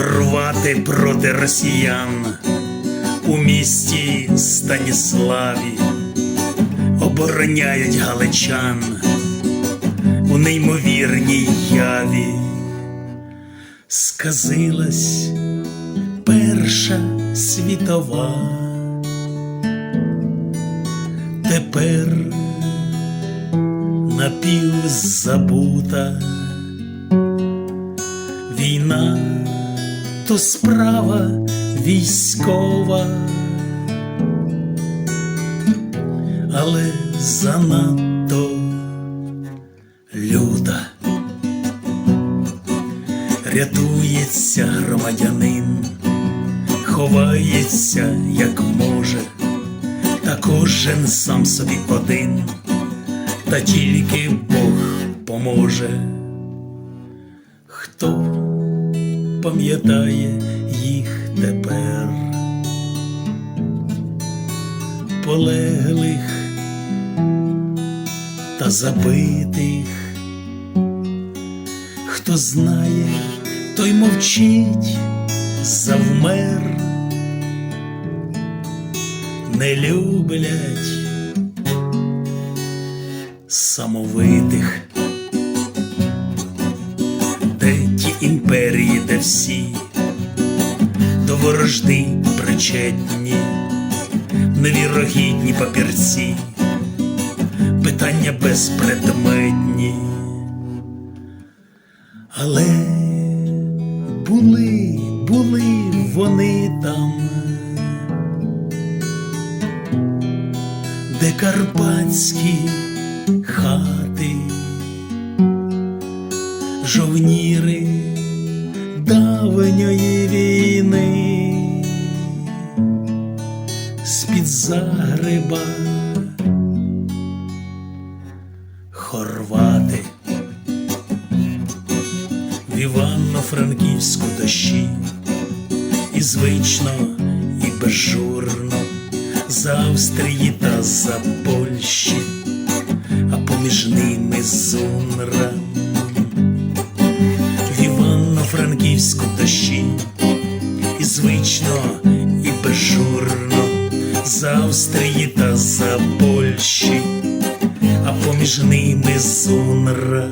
воювати проти росіян у місті Станіславі, обороняють галичан у неймовірній яві. Сказилась Перша світова, тепер напівзабута війна то справа військова, але занадто люта. Рятується громадянин, ховається, як може, та кожен сам собі один, та тільки Бог поможе. Хто пам'ятає їх тепер, полеглих та забитих, хто знає, той мовчить, завмер, не люблять самовитих імперії, де всі до ворожди причетні, невірогідні папірці, питання безпредметні, але були, були вони там, де карпатські хати жовніри давньої війни, з-під загреба хорвати. В Івано-Франківську дощі, і звично, і безжурно. З Австрії та за Польщі, а поміж ними зунра звично, і безжурно з Австрії та за Польщі, а поміж ними зунра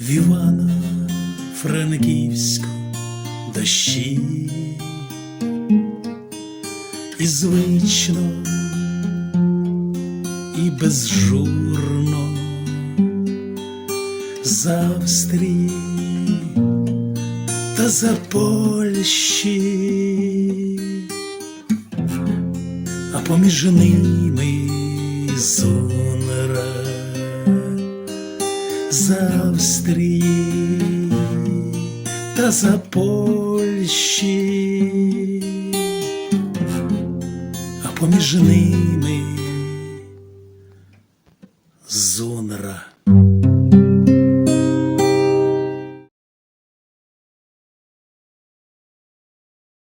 в Івано-Франківську дощі, і звично, і безжурно з Австрії та за Польщі, а поміж ними зонра. З Австрії та за Польщі, а поміж ними